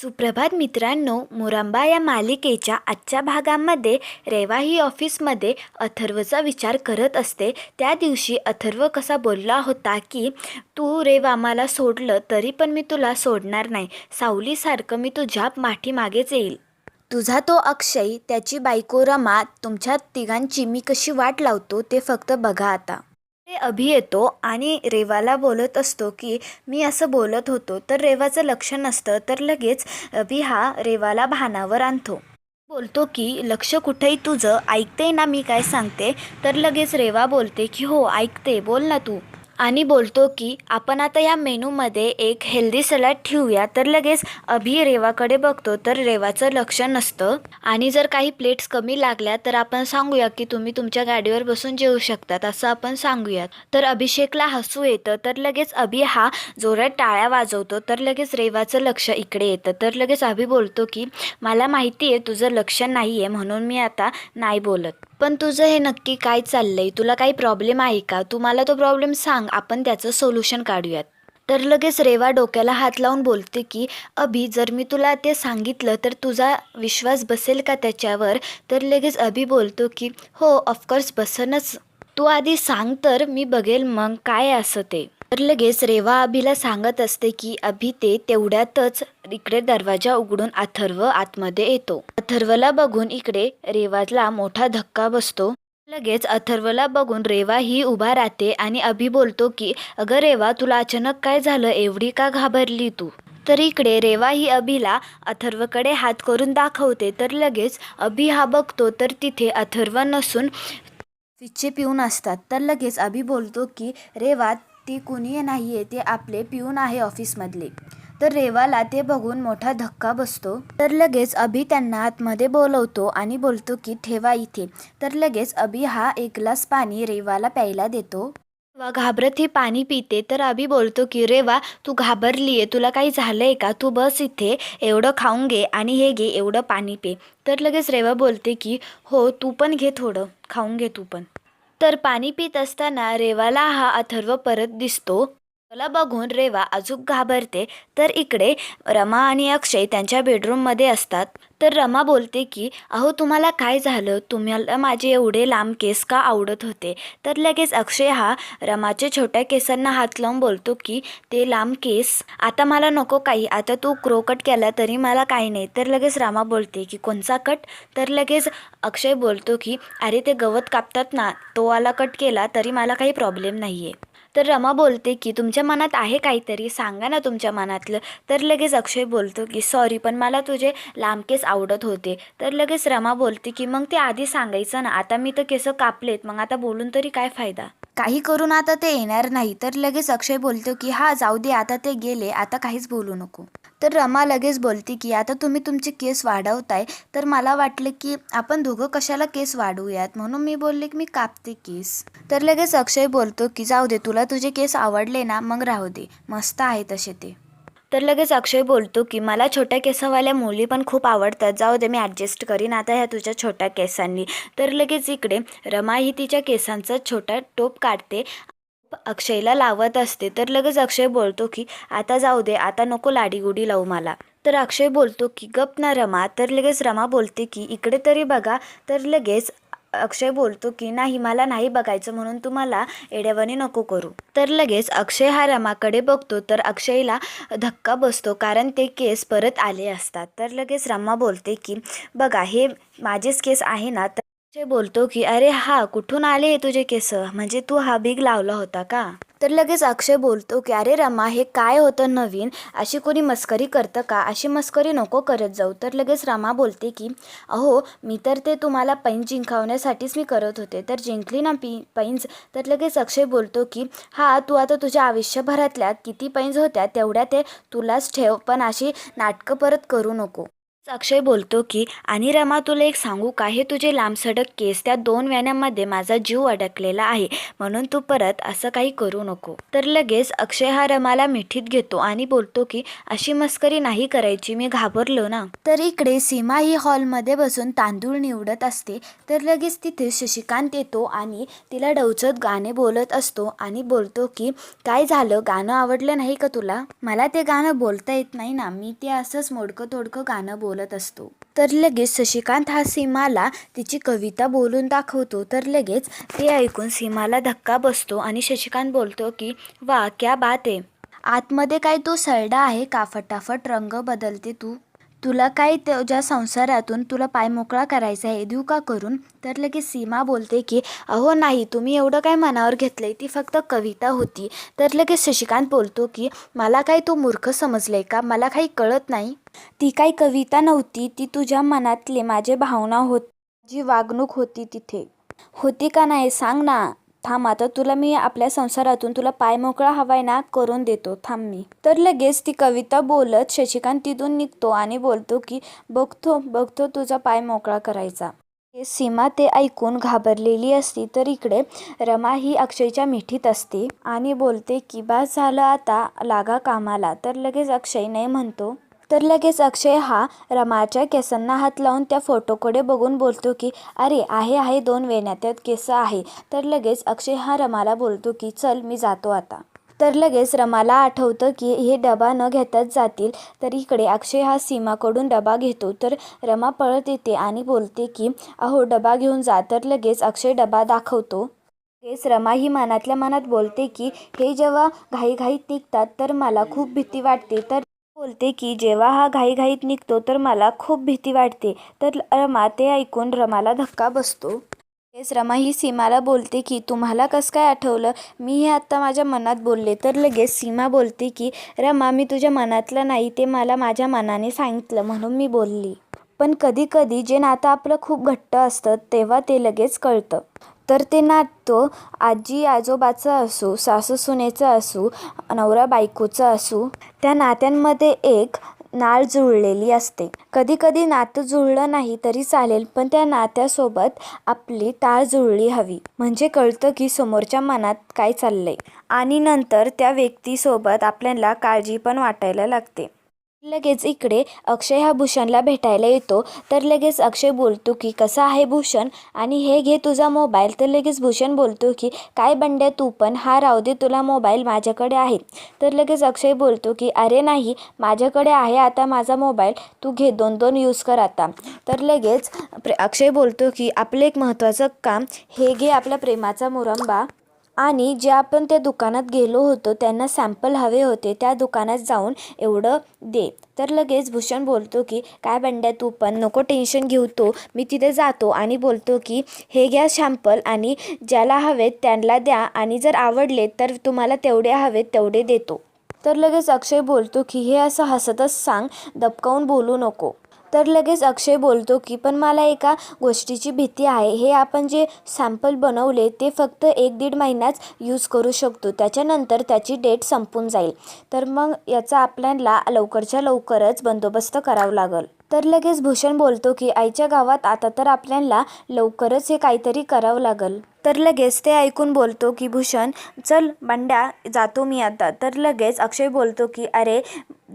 सुप्रभात मित्रांनो मुरांबा या मालिकेच्या आजच्या भागामध्ये रेवा ही ऑफिसमध्ये अथर्वचा विचार करत असते. त्या दिवशी अथर्व कसा बोलला होता की तू रेवा मला सोडलं तरी पण मी तुला सोडणार नाही. सावलीसारखं मी तुझ्या माठीमागेच येईल. तुझा तो अक्षय त्याची बायको रमा तुमच्या तिघांची मी कशी वाट लावतो ते फक्त बघा आता. ते अभि येतो आणि रेवाला बोलत असतो की मी असं बोलत होतो तर रेवाचं लक्ष नसतं तर लगेच अभि हा रेवाला भानावर आणतो. बोलतो की लक्ष कुठेही तुझं ऐकते ना मी काय सांगते? तर लगेच रेवा बोलते की हो ऐकते बोल ना तू. आणि बोलतो की आपण आता या मेनूमध्ये एक हेल्दी सलाड ठेवूया. तर लगेच अभि रेवाकडे बघतो तर रेवाचं लक्ष नसतं. आणि जर काही प्लेट्स कमी लागल्या तर आपण सांगूया की तुम्ही तुमच्या गाडीवर बसून जेवू शकतात असं आपण सांगूयात. तर अभिषेकला हसू येतं तर लगेच अभि हा जोरात टाळ्या वाजवतो तर लगेच रेवाचं लक्ष इकडे येतं. तर लगेच अभि बोलतो की मला माहिती आहे तुझं लक्ष नाही आहे म्हणून मी आता नाही बोलत. पण तुझं हे नक्की काय चाललंय? तुला काही प्रॉब्लेम आहे का? तू मला तो प्रॉब्लेम सांग. आपण त्याचं सोल्युशन काढूयात. तर लगेच रेवा डोक्याला हात लावून बोलते की अभि जर मी तुला ते सांगितलं तर तुझा विश्वास बसेल का त्याच्यावर? तर लगेच अभि बोलतो की हो ऑफकोर्स बसनच. तू आधी सांग तर मी बघेल मग काय असं ते. तर लगेच रेवा अभिला सांगत असते की अभि ते तेवढ्यातच इकडे दरवाजा उघडून अथर्व आतमध्ये येतो. अथर्वला बघून इकडे रेवाला मोठा धक्का बसतो. लगेच अथर्वला बघून रेवा ही उभा राहते आणि अभि बोलतो की अगं रेवा तुला अचानक काय झालं? एवढी का घाबरली तू? तर इकडे रेवा ही अभिला अथर्वकडे हात करून दाखवते. तर लगेच अभि हा बघतो तर तिथे अथर्व नसून फिच्चे पिऊन असतात. तर लगेच अभि बोलतो की रेवा ती कुणी नाही आहे ते आपले पिऊन आहे ऑफिसमधले. तर रेवाला ते बघून मोठा धक्का बसतो. तर लगेच अभि त्यांना आतमध्ये बोलवतो आणि बोलतो की ठेवा इथे. तर लगेच अभि हा एक ग्लास पाणी रेवाला प्यायला देतो. रेवा घाबरत हे पाणी पिते तर अभि बोलतो की रेवा तू घाबरली आहे तुला काही झालं आहे का? तू बस इथे एवढं खाऊन घे आणि हे घे एवढं पाणी पे. तर लगेच रेवा बोलते की हो तू पण घे थोडं खाऊन घे तू पण. तर पाणी पित असताना रेवाला हा अथर्व परत दिसतो. मला बघून रेवा अजून घाबरते. तर इकडे रमा आणि अक्षय त्यांच्या बेडरूममध्ये असतात. तर रमा बोलते की अहो तुम्हाला काय झालं? तुम्हाला माझे एवढे लांब केस का आवडत होते? तर लगेच अक्षय हा रमाच्या छोट्या केसांना हात लावून बोलतो की ते लांब केस आता मला नको काही. आता तू क्रो कट केला तरी मला काही नाही. तर लगेच रमा बोलते की कोणचा कट? तर लगेच अक्षय बोलतो की अरे ते गवत कापतात ना तो वाला कट केला तरी मला काही प्रॉब्लेम नाही आहे तर रमा बोलते की तुमच्या मनात आहे काहीतरी? सांगा ना तुमच्या मनातलं. तर लगेच अक्षय बोलतो की सॉरी पण मला तुझे लांब केस आवडत होते. तर लगेच रमा बोलते की मग ते आधी सांगायचं ना. आता मी तर केस कापलेत. मग आता बोलून तरी काय फायदा? काही करून आता ते येणार नाही. तर लगेच अक्षय बोलतो की हा जाऊ दे आता ते गेले. आता काहीच बोलू नको. तर रमा लगेच बोलते की आता तुम्ही तुमचे केस वाढवताय. तर मला वाटलं की आपण दोघं कशाला केस वाढवूयात? म्हणून मी बोलले की मी कापते केस. तर लगेच अक्षय बोलतो की जाऊ दे तुला तुझे केस आवडले ना मग राहू दे. मस्त आहे तसे ते. तर लगेच अक्षय बोलतो की मला छोट्या केसावाल्या मुली पण खूप आवडतात. जाऊ दे मी ॲडजस्ट करीन आता ह्या तुझ्या छोट्या केसांनी. तर लगेच इकडे रमा ही तिच्या केसांचा छोटा टोप काढते अक्षयला लावत असते. तर लगेच अक्षय बोलतो की आता जाऊ दे आता नको लाडीगुडी लावू मला. तर अक्षय बोलतो की गप ना रमा. तर लगेच रमा बोलते की इकडे तरी बघा. तर लगेच अक्षय बोलतो की नाही मला नाही बघायचं म्हणून तुम्हाला एड्यावानी नको करू. तर लगेच अक्षय हा रमाकडे बघतो तर अक्षयला धक्का बसतो कारण ते केस परत आले असतात. तर लगेच रमा बोलते की बघा हे माझेच केस आहे ना तर अक्षय बोलतो की अरे हा कुठून आले तुझे केस? म्हणजे तू हा बिग लावला होता का? तर लगेच अक्षय बोलतो की अरे रमा हे काय होतं नवीन? अशी कोणी मस्करी करतं का? अशी मस्करी नको करत जाऊ. तर लगेच रमा बोलते की अहो मी तर ते तुम्हाला पैंज जिंकावण्यासाठीच मी करत होते. तर जिंकली ना पी पैंज तर लगेच अक्षय बोलतो की हा तू आता तुझ्या आयुष्यभरातल्या किती पैंज होत्या तेवढ्या ते तुलाच ठेव. पण अशी नाटकं परत करू नको. अक्षय बोलतो की आणि रमा तुला एक सांगू का? हे तुझे लांबसडक केस त्या दोन वेण्यांमध्ये माझा जीव अडकलेला आहे म्हणून तू परत असं काही करू नको. तर लगेच अक्षय हा रमाला मिठीत घेतो आणि बोलतो की अशी मस्करी नाही करायची मी घाबरलो ना. तर इकडे सीमा ही हॉलमध्ये बसून तांदूळ निवडत असते तर लगेच तिथे शशिकांत येतो आणि तिला डवचत गाणे बोलत असतो आणि बोलतो की काय झालं? गाणं आवडलं नाही का तुला? मला ते गाणं बोलता येत नाही ना. मी ते असंच मोडकं तोडकं गाणं बोलत असतो. तर लगेच शशिकांत हा सीमाला तिची कविता बोलून दाखवतो. तर लगेच ते ऐकून सीमाला धक्का बसतो आणि शशिकांत बोलतो की वा क्या बात आहे. आतमध्ये काय तो सरडा आहे का फटाफट रंग बदलते तू. तुला काय तुझ्या संसारातून तुला पाय मोकळा करायचा आहे देऊ का करून? तर लगेच सीमा बोलते की अहो नाही तुम्ही एवढं काय मनावर घेतलं आहे ती फक्त कविता होती. तर लगेच शशिकांत बोलतो की मला काय तो मूर्ख समजलंय का? मला काही कळत नाही. ती काही कविता नव्हती ती तुझ्या मनातले माझे भावना होत जी वागणूक होती तिथे. होती का नाही सांग ना. थांब आता तुला मी आपल्या संसारातून तुला पाय मोकळा हवाय ना करून देतो थांब मी. तर लगेच ती कविता बोलत शशिकांत तिथून निघतो आणि बोलतो की बघतो बघतो तुझा पाय मोकळा करायचा. हे सीमा ते ऐकून घाबरलेली असती तर इकडे रमा ही अक्षयच्या मिठीत असते आणि बोलते की बास झालं आता लागा कामाला. तर लगेच अक्षय नाही म्हणतो तर लगेच अक्षय हा रमाच्या केसांना हात लावून त्या फोटोकडे बघून बोलतो की अरे आहे आहे दोन वेण्या त्यात केस आहे. तर लगेच अक्षय हा रमाला बोलतो की चल मी जातो आता. तर लगेच रमाला आठवतं की हे डबा न घेताच जातील. तर इकडे अक्षय हा सीमाकडून डबा घेतो. तर रमा पळत येते आणि बोलते की अहो डबा घेऊन जा. तर लगेच अक्षय डबा दाखवतो. लगेच रमा ही मनातल्या मनात बोलते की हे जेव्हा घाईघाईत निघतात तर मला खूप भीती वाटते. तर बोलते की जेव्हा हा घाईघाईत निघतो तर मला खूप भीती वाटते. तर रमा ते ऐकून रमाला धक्का बसतो. लगेच रमा ही सीमाला बोलते की तुम्हाला कसं काय आठवलं? मी हे आत्ता माझ्या मनात बोलले. तर लगेच सीमा बोलते की रमा मी तुझ्या मनातलं नाही ते मला माझ्या मनाने सांगितलं म्हणून मी बोलली. पण कधी कधी जे नातं आपलं खूप घट्ट असतं तेव्हा ते लगेच कळतं. तर ते नातं आजी आजोबाचं असो सासू सुनेचं असू नवरा बायकोचं असू त्या नात्यांमध्ये एक नाळ जुळलेली असते. कधी कधी नातं जुळलं नाही तरी चालेल पण त्या नात्यासोबत आपली टाळ जुळली हवी. म्हणजे कळतं की समोरच्या मनात काय चाललंय. आणि नंतर त्या व्यक्तीसोबत आपल्याला काळजी पण वाटायला लागते. लगेच इकडे अक्षय हा भूषणला भेटायला येतो. तर लगेच अक्षय बोलतो की कसा आहे भूषण? आणि हे घे तुझा मोबाईल. तर लगेच भूषण बोलतो की काय बंड्या तू पण? हा राहू दे तुला मोबाईल माझ्याकडे आहे. तर लगेच अक्षय बोलतो की अरे नाही माझ्याकडे आहे आता माझा मोबाईल. तू घे दोन दोन यूज कर आता. तर लगेच अक्षय बोलतो की आपलं एक महत्त्वाचं काम हे घे आपल्या प्रेमाचा मुरंबा. आणि जे आपण त्या दुकानात गेलो होतो त्यांना सॅम्पल हवे होते त्या दुकानात जाऊन एवढं दे. तर लगेच भूषण बोलतो की काय बंड्या तू पण नको टेन्शन घेऊ तो. मी तिथे जातो आणि बोलतो की हे घ्या शॅम्पल आणि ज्याला हवेत त्यांना द्या आणि जर आवडले तर तुम्हाला तेवढे हवेत तेवढे देतो. तर लगेच अक्षय बोलतो की हे असं हसतच सांग दबकावून बोलू नको. तर लगेच अक्षय बोलतो की पण मला एका गोष्टीची भीती आहे. हे आपण जे सॅम्पल बनवले ते फक्त एक दीड महिनाच यूज करू शकतो. त्याच्यानंतर त्याची डेट संपून जाईल. तर मग याचा आपल्याला लवकरच्या लवकरच बंदोबस्त करावा लागेल. तर लगेच भूषण बोलतो की आईच्या गावात आता तर आपल्याला लवकरच हे काहीतरी करावं लागेल. तर लगेच ते ऐकून बोलतो की भूषण चल बंड्या जातो मी आता. तर लगेच अक्षय बोलतो की अरे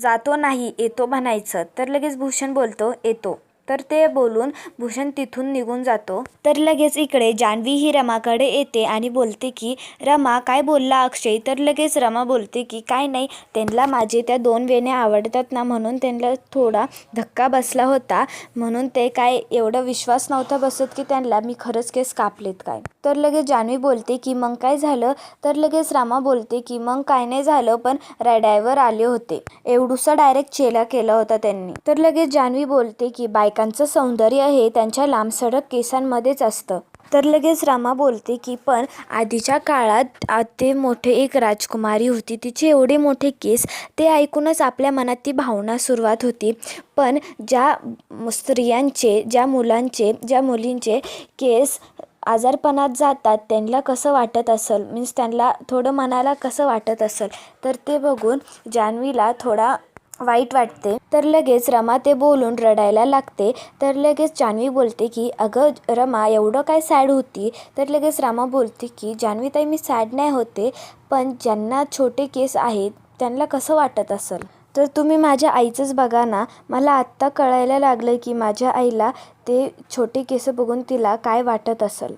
जातो नाही येतो म्हणायचं. तर लगेच भूषण बोलतो येतो. तर ते बोलून भूषण तिथून निघून जातो. तर लगेच इकडे जान्हवी ही रमाकडे येते आणि बोलते की रमा काय बोलला अक्षय? तर लगेच रमा बोलते की काय नाही त्यांना माझे त्या दोन वेण्या आवडतात ना म्हणून त्यांना थोडा धक्का बसला होता. म्हणून ते काय एवढं विश्वास नव्हता बसत की त्यांना मी खरंच केस कापलेत काय? तर लगेच जान्हवी बोलते की मग काय झालं? तर लगेच रामा बोलते की मग काय नाही झालं पण रडायवर आले होते. एवढूसा डायरेक्ट चेला केला होता त्यांनी. तर लगेच जान्हवी बोलते की बायकांचं सौंदर्य हे त्यांच्या लांबसडक केसांमध्येच असतं. तर लगेच रामा बोलते की पण आधीच्या काळात आते ते मोठे एक राजकुमारी होती. तिचे एवढे मोठे केस ते ऐकूनच आपल्या मनात ती भावना सुरुवात होती. पण ज्या स्त्रियांचे ज्या मुलांचे ज्या मुलींचे केस आजारपणात जातात त्यांना कसं वाटत असेल? मीन्स त्यांना थोडं मनाला कसं वाटत असेल? तर ते बघून जान्हवीला थोडा वाईट वाटते. तर लगेच रमा ते बोलून रडायला लागते. तर लगेच जान्हवी बोलते की अगं रमा एवढं काय सॅड होती? तर लगेच रमा बोलते की जान्हवीताई मी सॅड नाही होते पण ज्यांना छोटे केस आहेत त्यांना कसं वाटत असेल? तर तुम्ही माझ्या आईचंच बघा ना. मला आत्ता कळायला लागलं की माझ्या आईला ते छोटे केस बघून तिला काय वाटत असेल.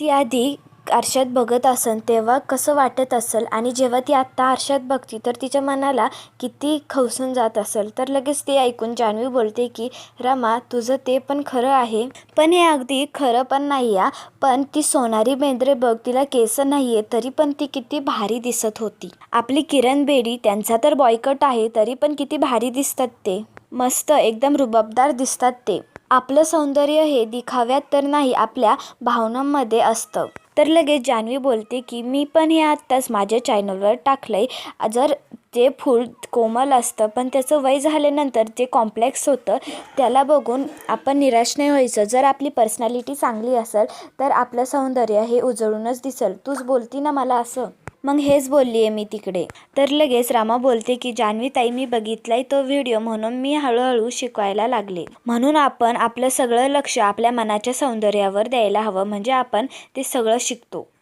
ती आधी आरशात बघत असन तेव्हा कसं वाटत असेल? आणि जेव्हा ती आत्ता आरशात बघती तर तिच्या मनाला किती खवसून जात असेल? तर लगेच ते ऐकून जान्हवी बोलते की रमा तुझं ते पण खरं आहे. पण हे अगदी खरं पण नाही आहे पण ती सोनारी बेंद्रे बघ तिला केस नाही आहे तरी पण ती किती भारी दिसत होती. आपली किरण बेडी त्यांचा तर बॉयकट आहे तरी पण किती भारी दिसतात ते. मस्त एकदम रुबाबदार दिसतात ते. आपलं सौंदर्य हे दिखाव्यात तर नाही आपल्या भावनांमध्ये असतं. तर लगेच जान्हवी बोलते की मी पण हे आत्ताच माझ्या चॅनलवर टाकलं आहे जर ते फूल कोमल असतं पण त्याचं वय झाल्यानंतर जे कॉम्प्लेक्स होतं त्याला बघून आपण निराश नाही व्हायचं. जर आपली पर्सनॅलिटी चांगली असेल तर आपलं सौंदर्य हे उजळूनच दिसेल. तूच बोलती ना मला असं. मग हेच बोलली आहे मी तिकडे. तर लगेच रामा बोलते की जान्हवी ताई मी बघितलाय तो व्हिडिओ म्हणून मी हळूहळू शिकवायला लागले. म्हणून आपण आपलं सगळं लक्ष आपल्या मनाच्या सौंदर्यावर द्यायला हवं. म्हणजे आपण ते सगळं शिकतो.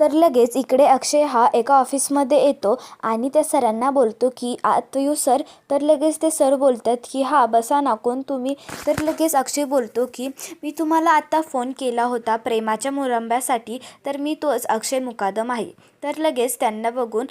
तर लगेच इकडे अक्षय हा एका ऑफिसमध्ये येतो आणि त्या सरांना बोलतो की आत यू सर. तर लगेच ते सर बोलतात की हा बसा ना कोण तुम्ही? तर लगेच अक्षय बोलतो की मी तुम्हाला आता फोन केला होता प्रेमाच्या मुरंब्यासाठी तर मी तोच अक्षय मुकादम आहे. तर लगेच त्यांना बघून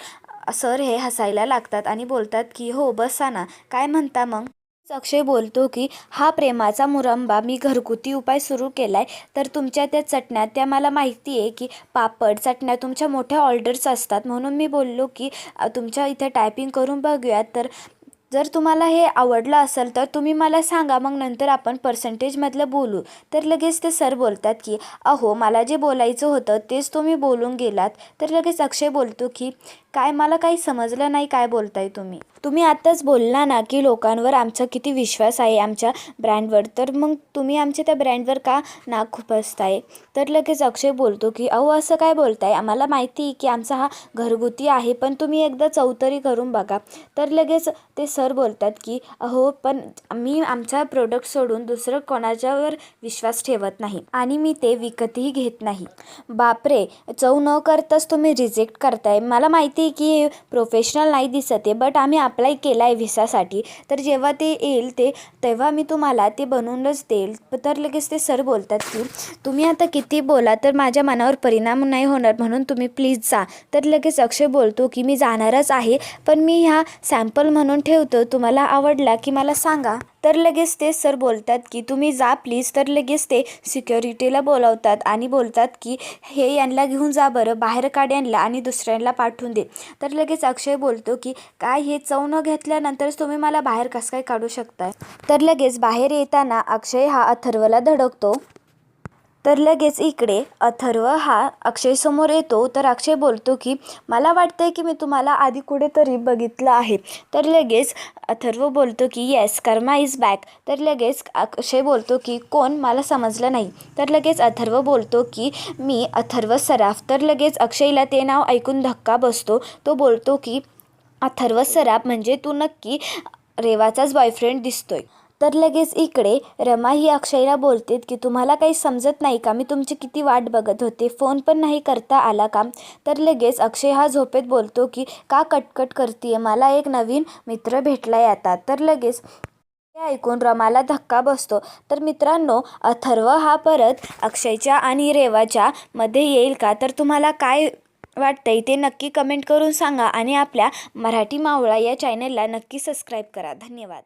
सर हे हसायला लागतात आणि बोलतात की हो बसा ना. काय म्हणता मग? अक्षय बोलतो की हा प्रेमाचा मुरंबा मी घरगुती उपाय सुरू केला आहे तर तुमच्या त्या चटण्या त्या मला माहिती आहे की पापड चटण्या तुमच्या मोठ्या ऑर्डर्स असतात. म्हणून मी बोललो की तुमच्या इथे टायपिंग करून बघूयात. तर जर तुम्हाला हे आवडलं असेल तर तुम्ही मला सांगा. मग नंतर आपण पर्सेंटेजमधलं बोलू. तर लगेच ते सर बोलतात की अहो मला जे बोलायचं होतं तेच तुम्ही बोलून गेलात. तर लगेच अक्षय बोलतो की काय मला काही समजलं नाही काय बोलताय तुम्ही. तुम्ही आत्ताच बोलला ना की लोकांवर आमचा किती विश्वास आहे आमच्या ब्रँडवर तर मग तुम्ही आमच्या त्या ब्रँडवर का नाक खुपसताय तर लगेच अक्षय बोलतो की अहो असं काय बोलताय? आम्हाला माहिती आहे की आमचा हा घरगुती आहे पण तुम्ही एकदा चौतरी करून बघा. तर लगेच ते सर बोलतात की अहो पण मी आमचा प्रोडक्ट सोडून दुसरं कोणाच्यावर विश्वास ठेवत नाही आणि मी ते विकतही घेत नाही. बापरे! चव न करताच तुम्ही रिजेक्ट करताय. मला माहिती आहे की प्रोफेशनल नाही दिसत आहे बट आम्ही अप्लाय केला आहे व्हिसासाठी तर जेव्हा ते येईल ते तेव्हा मी तुम्हाला ते बनवूनच देईल. तर लगेच ते सर बोलतात की तुम्ही आता किती बोला तर माझ्या मनावर परिणाम नाही होणार म्हणून तुम्ही प्लीज जा. तर लगेच अक्षय बोलतो की मी जाणारच आहे पण मी ह्या सॅम्पल म्हणून ठेवतो. तुम्हाला आवडला की मला सांगा. तर लगेच ते सर बोलतात की तुम्ही जा प्लीज तर लगेच ते सिक्युरिटीला बोलावतात आणि बोलतात की हे यांना घेऊन जा बरं बाहेर काढ यांना आणि दुसऱ्यांना पाठवून दे. तर लगेच अक्षय बोलतो की काय हे चव न घेतल्यानंतरच तुम्ही मला बाहेर कसं काय काढू शकताय? तर लगेच बाहेर येताना अक्षय हा अथर्वला धडकतो. तर लगेच इकडे अथर्व हा अक्षयसमोर येतो. तर अक्षय बोलतो की मला वाटतं आहे की मी तुम्हाला आधी कुठेतरी बघितलं आहे. तर लगेच अथर्व बोलतो की येस कर्मा इज बॅक तर लगेच अक्षय बोलतो की कोण? मला समजलं नाही. तर लगेच अथर्व बोलतो की मी अथर्व सराफ. तर लगेच अक्षयला ते नाव ऐकून धक्का बसतो. तो बोलतो की अथर्व सराफ म्हणजे तू नक्की रेवाचाच बॉयफ्रेंड दिसतोय. तर लगेच इकडे रमा ही अक्षयला बोलते की तुम्हाला काही समजत नाही का? मी तुमची किती वाट बघत होते. फोन पण नाही करता आला का? तर लगेच अक्षय हा झोपेत बोलतो की का कटकट करते मला एक नवीन मित्र भेटलाय आता. तर लगेच हे ऐकून रमाला धक्का बसतो. तर मित्रांनो अथर्व हा परत अक्षयच्या आणि रेवाच्या मध्ये येईल का? तर तुम्हाला काय वाटतंय ते नक्की कमेंट करून सांगा आणि आपल्या मराठी मावळा या चॅनलला नक्की सबस्क्राईब करा. धन्यवाद.